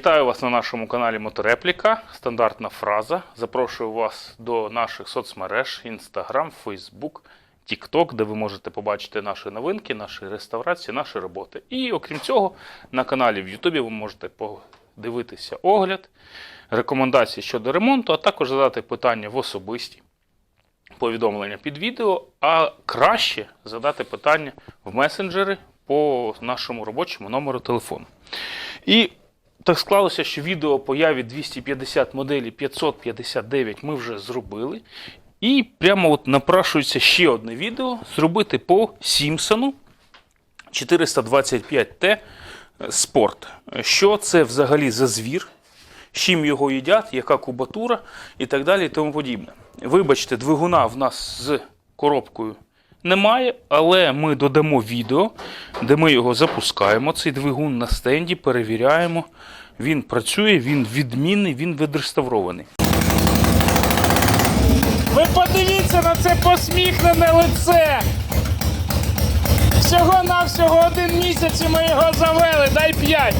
Вітаю вас на нашому каналі Моторепліка. Стандартна фраза. Запрошую вас до наших соцмереж Instagram, Facebook, TikTok, де ви можете побачити наші новинки, наші реставрації, наші роботи. І окрім цього, на каналі в YouTube ви можете подивитися огляд, рекомендації щодо ремонту, а також задати питання в особисті повідомлення під відео, а краще задати питання в месенджери по нашому робочому номеру телефону. І так склалося, що відео появі 250 моделі 559 ми вже зробили. І прямо от напрашується ще одне відео зробити по Сімпсону 425T Sport. Що це взагалі за звір? чим його їдять, яка кубатура і так далі і тому подібне. Вибачте, двигуна в нас з коробкою немає, але ми додамо відео, де ми його запускаємо. Цей двигун на стенді, перевіряємо. Він працює, він відмінний, він відреставрований. Ви подивіться на це посміхнене лице. Всього-навсього один місяць і ми його завели, дай п'ять.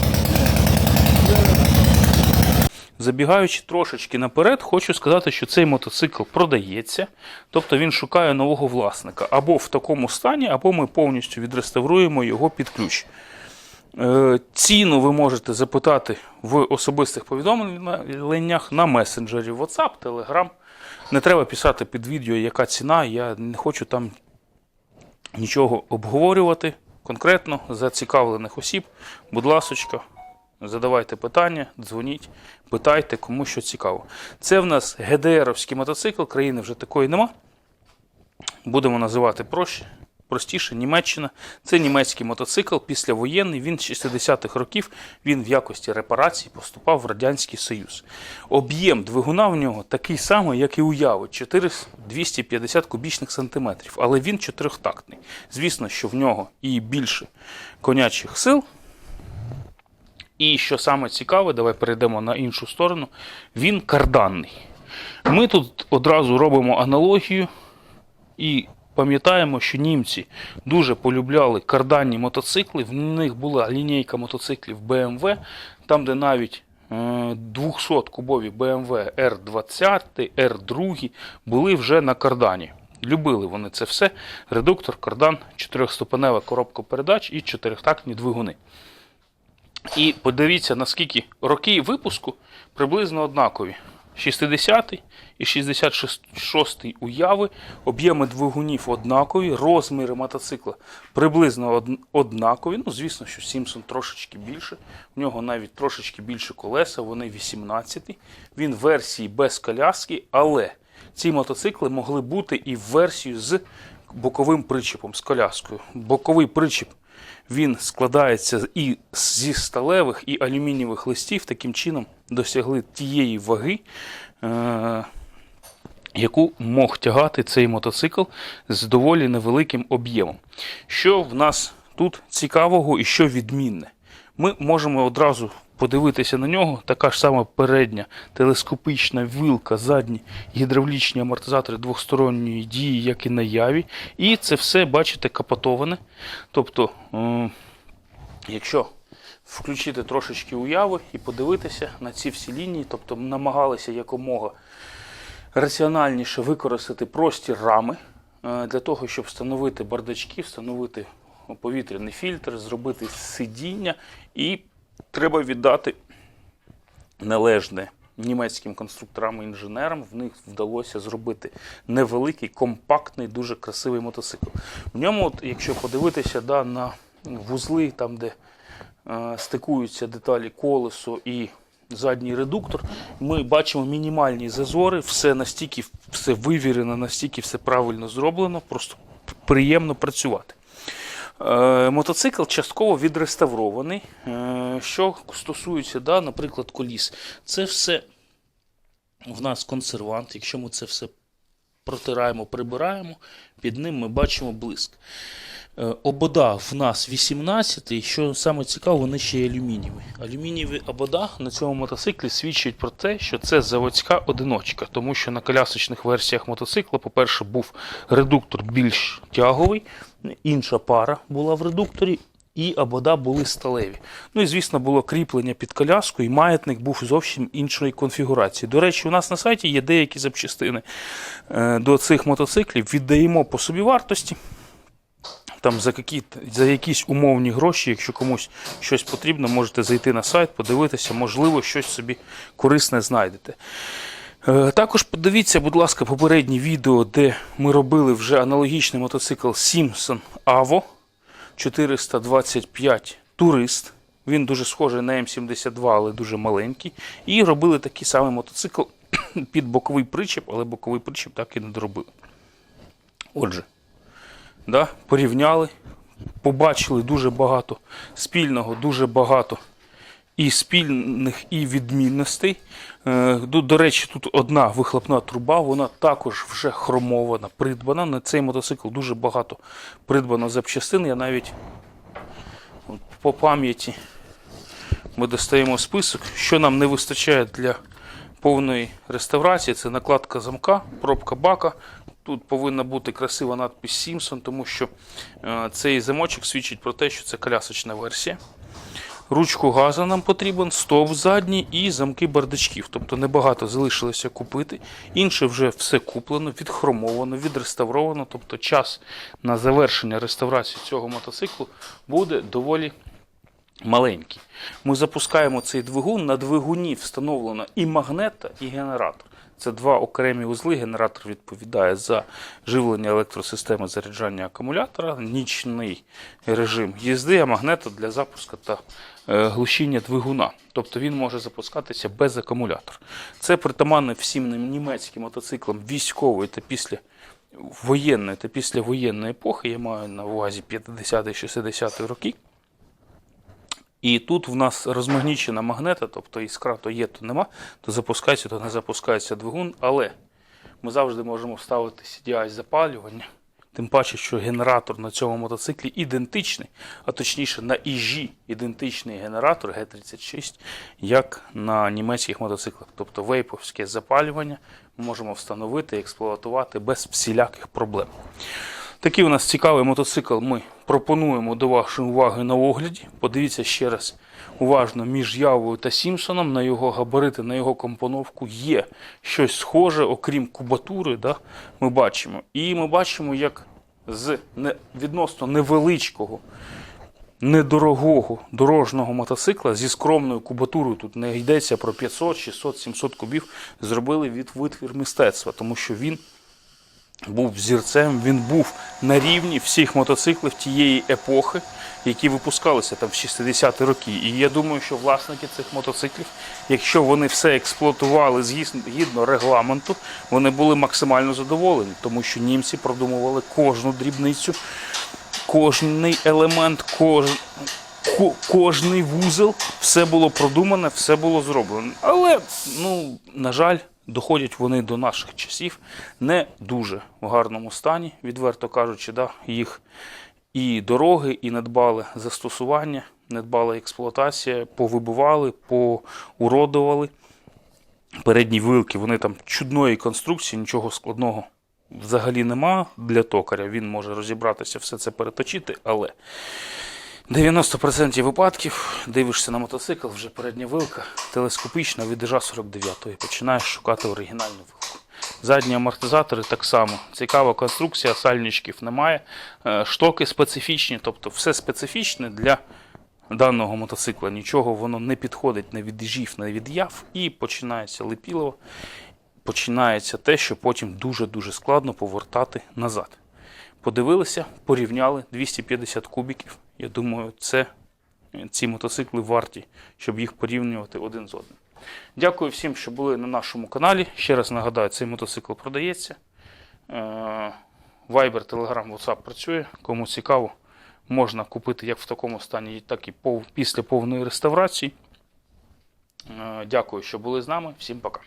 Забігаючи трошечки наперед, хочу сказати, що цей мотоцикл продається, тобто він шукає нового власника або в такому стані, або ми повністю відреставруємо його під ключ. Е, Ціну ви можете запитати в особистих повідомленнях на месенджері WhatsApp, Telegram. Не треба писати під відео, яка ціна. Я не хочу там нічого обговорювати конкретно зацікавлених осіб. Будь ласочка, задавайте питання, дзвоніть, питайте, кому що цікаво. Це в нас ГДРовський мотоцикл, країни вже такої нема. Будемо називати проще, простіше, Німеччина. Це німецький мотоцикл післявоєнний. Він з 60-х років він в якості репарації поступав в Радянський Союз. Об'єм двигуна в нього такий самий, як і у Яви, 4 250 кубічних сантиметрів, але він чотирьохтактний. Звісно, що в нього і більше конячих сил. І що саме цікаве, давай перейдемо на іншу сторону. Він карданний. Ми тут одразу робимо аналогію і пам'ятаємо, що німці дуже полюбляли карданні мотоцикли. В них була лінійка мотоциклів BMW, там, де навіть 200-кубові BMW R20, R2 були вже на кардані. Любили вони це все. Редуктор, кардан, чотирьохступенева коробка передач і чотирьохтактні двигуни. І подивіться, наскільки роки випуску приблизно однакові. 60 і 66 уяви, об'єми двигунів однакові, розміри мотоцикла приблизно однакові. Ну, звісно, що Сімпсон трошечки більше. У нього навіть трошечки більше колеса, вони 18. Він в версії без коляски, але ці мотоцикли могли бути і в версію з боковим причепом, з коляскою. Боковий причіп він складається і зі сталевих і алюмінієвих листів, таким чином досягли тієї ваги, е- яку мог тягати цей мотоцикл з доволі невеликим об'ємом. Що в нас тут цікавого і що відмінне? Ми можемо одразу подивитися на нього. Така ж сама передня телескопична вилка, задні гідравлічні амортизатори двосторонньої дії, як і на яві. І це все, бачите, капотоване. Тобто, якщо включити трошечки уяви і подивитися на ці всі лінії, тобто намагалися якомога раціональніше використати простір рами е, для того, щоб встановити бардачки, встановити повітряний фільтр, зробити сидіння, і треба віддати належне німецьким конструкторам і інженерам. В них вдалося зробити невеликий, компактний, дуже красивий мотоцикл. В ньому, от, якщо подивитися да, на вузли, там, де е, стикуються деталі колесо і задній редуктор, ми бачимо мінімальні зазори, все настільки все вивірено, настільки все правильно зроблено, просто приємно працювати. Е, Мотоцикл частково відреставрований. Е, Що стосується, да, наприклад, коліс, це все в нас консервант. Якщо ми це все протираємо, прибираємо, під ним ми бачимо блиск. Е, Обода в нас 18, і що саме цікаво, вони ще й алюмінієві. Алюмінієві обода на цьому мотоциклі свідчать про те, що це заводська одиночка, тому що на колясочних версіях мотоцикла, по-перше, був редуктор більш тяговий, інша пара була в редукторі. І обода були сталеві. Ну і звісно, було кріплення під коляску, і маятник був зовсім іншої конфігурації. До речі, у нас на сайті є деякі запчастини е, до цих мотоциклів. Віддаємо по собівартості. Там за, які, за якісь умовні гроші, якщо комусь щось потрібно, можете зайти на сайт, подивитися, можливо, щось собі корисне знайдете. Е, Також подивіться, будь ласка, попереднє відео, де ми робили вже аналогічний мотоцикл Simpson Avo 425 Турист. Він дуже схожий на М72, але дуже маленький. І робили такий самий мотоцикл під боковий причеп, але боковий причеп так і не доробили. Отже, да, порівняли, побачили дуже багато спільного, дуже багато і спільних, і відмінностей. Е, До, речі, тут одна вихлопна труба, вона також вже хромована, придбана. На цей мотоцикл дуже багато придбано запчастин. Я навіть по пам'яті ми достаємо список, що нам не вистачає для повної реставрації. Це накладка замка, пробка бака. Тут повинна бути красива надпись Simpson, тому що е, цей замочок свідчить про те, що це колясочна версія. Ручку газу нам потрібен, стовп задній і замки бардачків. Тобто небагато залишилося купити. Інше вже все куплено, відхромовано, відреставровано. Тобто час на завершення реставрації цього мотоциклу буде доволі маленький. Ми запускаємо цей двигун. На двигуні встановлено і магнета, і генератор. Це два окремі узли. Генератор відповідає за живлення електросистеми заряджання акумулятора, нічний режим їзди, а магнета для запуску та е, глушіння двигуна. Тобто він може запускатися без акумулятора. Це притаманне всім німецьким мотоциклам військової та після воєнної та післявоєнної епохи. Я маю на увазі 50-60 роки. І тут в нас розмагнічена магнета, тобто іскра то є, то нема, то запускається, то не запускається двигун. Але ми завжди можемо вставити CDI запалювання. Тим паче, що генератор на цьому мотоциклі ідентичний, а точніше на іжі ідентичний генератор Г36, як на німецьких мотоциклах. Тобто вейповське запалювання ми можемо встановити і експлуатувати без всіляких проблем. Такий у нас цікавий мотоцикл ми пропонуємо до вашої уваги на огляді. Подивіться ще раз уважно між Явою та Сімпсоном на його габарити, на його компоновку є щось схоже, окрім кубатури, да, ми бачимо. І ми бачимо, як з відносно невеличкого, недорогого дорожнього мотоцикла зі скромною кубатурою, тут не йдеться про 500, 600, 700 кубів, зробили від витвір мистецтва, тому що він був взірцем, він був на рівні всіх мотоциклів тієї епохи, які випускалися там в 60-ті роки. І я думаю, що власники цих мотоциклів, якщо вони все експлуатували згідно регламенту, вони були максимально задоволені, тому що німці продумували кожну дрібницю, кожний елемент, кож... ко- кожний вузол, все було продумане, все було зроблено. Але, ну, на жаль, доходять вони до наших часів не дуже в гарному стані, відверто кажучи, да, їх і дороги, і недбале застосування, недбала експлуатація, повибивали, поуродували. Передні вилки, вони там чудної конструкції, нічого складного взагалі нема для токаря. Він може розібратися, все це переточити, але 90% випадків дивишся на мотоцикл, вже передня вилка телескопічна від Держа 49 і починаєш шукати оригінальну вилку. Задні амортизатори так само. Цікава конструкція, сальничків немає. Е, Штоки специфічні, тобто все специфічне для даного мотоцикла. Нічого воно не підходить не від жів, не від яв. І починається лепілово. Починається те, що потім дуже-дуже складно повертати назад. Подивилися, порівняли 250 кубіків. Я думаю, це ці мотоцикли варті, щоб їх порівнювати один з одним. Дякую всім, що були на нашому каналі. Ще раз нагадаю, цей мотоцикл продається. Е, Viber, Telegram, WhatsApp працює. Кому цікаво, можна купити як в такому стані, так і після повної реставрації. Е, Дякую, що були з нами. Всім пока.